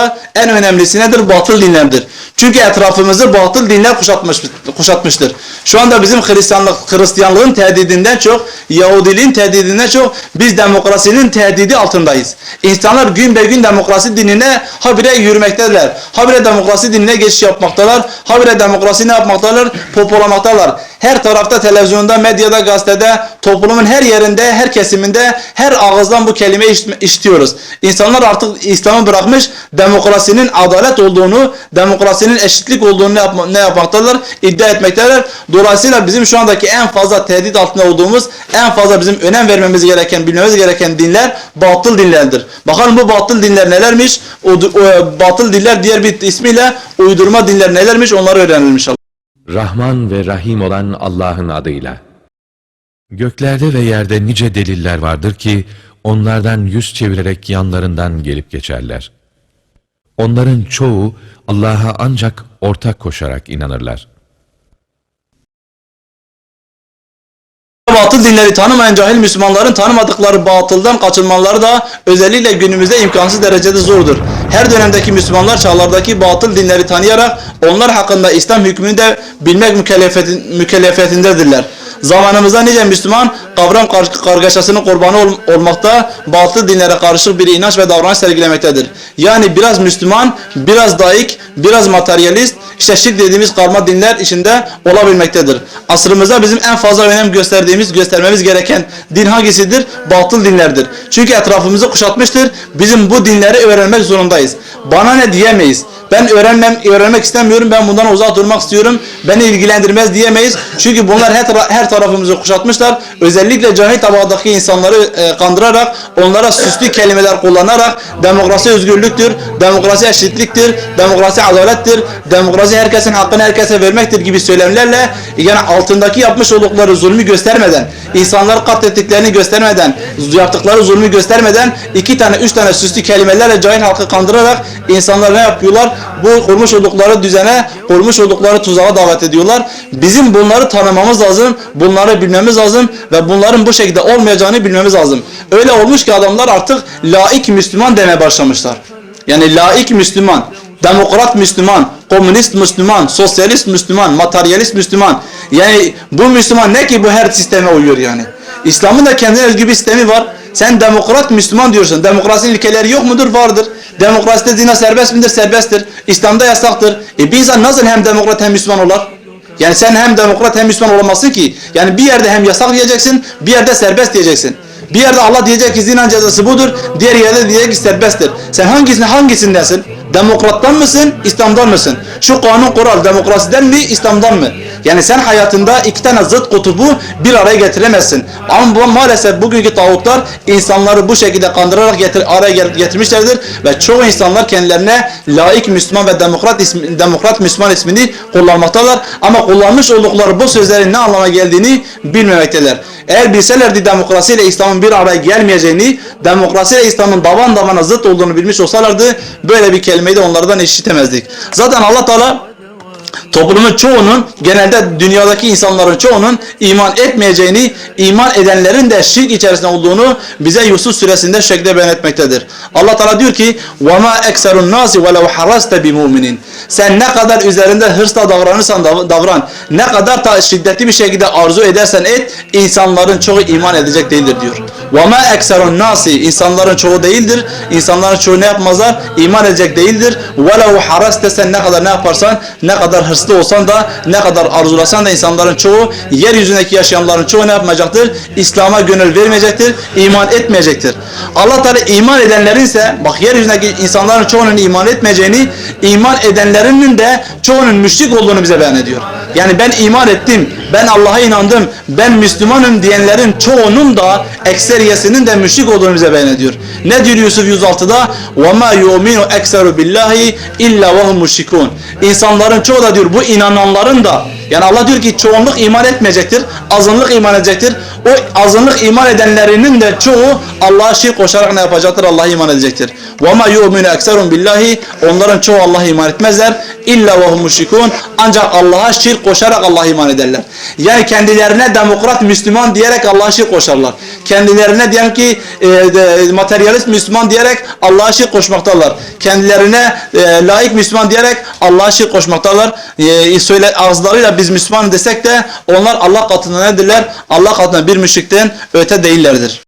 da en önemlisi nedir? Batıl dinlerdir. Çünkü etrafımızı batıl dinler kuşatmış, kuşatmıştır. Şu anda bizim Hristiyanlık, Hristiyanlığın tehdidinden çok, Yahudiliğin tehdidinden çok biz demokrasinin tehdidi altındayız. İnsanlar gün be gün demokrasi dinine habire yürümektedirler. Habire demokrasi dinine geçiş yapmaktalar. Habire demokrasi ne yapmaktalar? Popolamaktalar. Her tarafta televizyonda, medyada, gazetede, toplumun her yerinde, her kesiminde, her ağızdan bu kelimeyi işit- işitiyoruz. İnsanlar artık İslam'ı bırakmış, demokrasinin adalet olduğunu, demokrasinin eşitlik olduğunu ne, yapma, ne yapmaktalar? İddia etmektedirler. Dolayısıyla bizim şu andaki en fazla tehdit altında olduğumuz, en fazla bizim önem vermemiz gereken, bilmemiz gereken dinler batıl dinlerdir. Bakalım bu batıl dinler nelermiş? O, o batıl dinler diğer bir ismiyle uydurma dinler nelermiş? Onları öğrenelim inşallah. Rahman ve Rahim olan Allah'ın adıyla. Göklerde ve yerde nice deliller vardır ki, onlardan yüz çevirerek yanlarından gelip geçerler. Onların çoğu Allah'a ancak ortak koşarak inanırlar. Batıl dinleri tanımayan cahil Müslümanların tanımadıkları batıldan kaçınmaları da özellikle günümüzde imkansız derecede zordur. Her dönemdeki Müslümanlar çağlardaki batıl dinleri tanıyarak onlar hakkında İslam hükmünü de bilmek mükellefetin, mükellefetindedirler. Zamanımızda nice Müslüman kavram kar- kargaşasının kurbanı ol- olmakta, batıl dinlere karışık bir inanç ve davranış sergilemektedir. Yani biraz Müslüman, biraz daik, biraz materyalist, işte şirk dediğimiz karma dinler içinde olabilmektedir. Asrımızda bizim en fazla önem gösterdiğimiz, göstermemiz gereken din hangisidir? Batıl dinlerdir. Çünkü etrafımızı kuşatmıştır. Bizim bu dinleri öğrenmek zorundayız. Bana ne diyemeyiz. Ben öğrenmem, öğrenmek istemiyorum. Ben bundan uzak durmak istiyorum. Beni ilgilendirmez diyemeyiz. Çünkü bunlar her, tara- her tarafımızı kuşatmışlar. Özellikle cahil tabakadaki insanları e, kandırarak, onlara süslü kelimeler kullanarak demokrasi özgürlüktür, demokrasi eşitliktir, demokrasi adalettir, demokrasi herkesin hakkını herkese vermektir gibi söylemlerle yani altındaki yapmış oldukları zulmü göstermeden, insanları katlettiklerini göstermeden, yaptıkları zulmü göstermeden iki tane, üç tane süslü kelimelerle cahil halkı kandırarak insanlar ne yapıyorlar? Bu kurmuş oldukları düzene, kurmuş oldukları tuzağa davet ediyorlar. Bizim bunları tanımamız lazım, bunları bilmemiz lazım ve bunların bu şekilde olmayacağını bilmemiz lazım. Öyle olmuş ki adamlar artık laik Müslüman demeye başlamışlar. Yani laik Müslüman, demokrat Müslüman, komünist Müslüman, sosyalist Müslüman, materyalist Müslüman. Yani bu Müslüman ne ki bu her sisteme uyuyor yani. İslam'ın da kendine özgü bir sistemi var. Sen demokrat Müslüman diyorsun. Demokrasinin ilkeleri yok mudur? Vardır. Demokraside zina serbest midir? Serbesttir. İslam'da yasaktır. E bir insan nasıl hem demokrat hem Müslüman olur? Yani sen hem demokrat hem Müslüman olamazsın ki. Yani bir yerde hem yasak diyeceksin, bir yerde serbest diyeceksin. Bir yerde Allah diyecek ki zina cezası budur, diğer yerde diyecek ki serbesttir. Sen hangisini hangisindensin? Demokrattan mısın, İslam'dan mısın? Şu kanun kural demokrasiden mi, İslam'dan mı? Yani sen hayatında iki tane zıt kutubu bir araya getiremezsin. Ama bu maalesef bugünkü tağutlar insanları bu şekilde kandırarak getir, araya get- getirmişlerdir ve çoğu insanlar kendilerine laik Müslüman ve demokrat ismi, demokrat Müslüman ismini kullanmaktalar ama kullanmış oldukları bu sözlerin ne anlama geldiğini bilmemekteler. Eğer bilselerdi demokrasi ile İslam'ın bir araya gelmeyeceğini, demokrasi ile İslam'ın davan davana zıt olduğunu bilmiş olsalardı böyle bir kelimeyi de onlardan işitemezdik. Zaten Allah Teala toplumun çoğunun genelde dünyadaki insanların çoğunun iman etmeyeceğini, iman edenlerin de şirk içerisinde olduğunu bize Yusuf suresinde şekilde beyan etmektedir. Allah Teala diyor ki: "Ve ma ekserun nasi ve lev haraste bimuminin." Sen ne kadar üzerinde hırsla davranırsan dav- davran, ne kadar ta şiddetli bir şekilde arzu edersen et, insanların çoğu iman edecek değildir diyor. Ve ma ekserun nasi insanların çoğu değildir. İnsanların çoğu ne yapmazlar? İman edecek değildir. Ve lev haraste sen ne kadar ne yaparsan, ne kadar hırslı olsan da, ne kadar arzulasan da insanların çoğu, yeryüzündeki yaşayanların çoğu ne yapmayacaktır? İslam'a gönül vermeyecektir, iman etmeyecektir. Allah Teala iman edenlerin ise, bak yeryüzündeki insanların çoğunun iman etmeyeceğini, iman edenlerinin de çoğunun müşrik olduğunu bize beyan ediyor. Yani ben iman ettim, ben Allah'a inandım, ben Müslümanım diyenlerin çoğunun da ekseriyesinin de müşrik olduğunu bize beyan ediyor. Ne diyor Yusuf 106'da? وَمَا يُؤْمِنُ اَكْسَرُ بِاللّٰهِ اِلَّا وَهُمْ مُشْرِكُونَ İnsanların çoğu da diyor bu inananların da yani Allah diyor ki çoğunluk iman etmeyecektir, azınlık iman edecektir. O azınlık iman edenlerinin de çoğu Allah'a şirk koşarak ne yapacaktır? Allah'a iman edecektir. وَمَا يُؤْمِنُ اَكْسَرُمْ بِاللّٰهِ Onların çoğu Allah'a iman etmezler. İlla وَهُمْ مُشْرِكُونَ Ancak Allah'a şirk koşarak Allah'a iman ederler. Yani kendilerine demokrat Müslüman diyerek Allah'a şirk koşarlar. kendilerine diyelim ki e, de, materyalist Müslüman diyerek Allah'a şirk koşmaktalar. Kendilerine e, layık Müslüman diyerek Allah'a şirk koşmaktalar. E, söyle ağızlarıyla biz Müslüman desek de onlar Allah katında nedirler? Allah katında bir müşrikten öte değillerdir.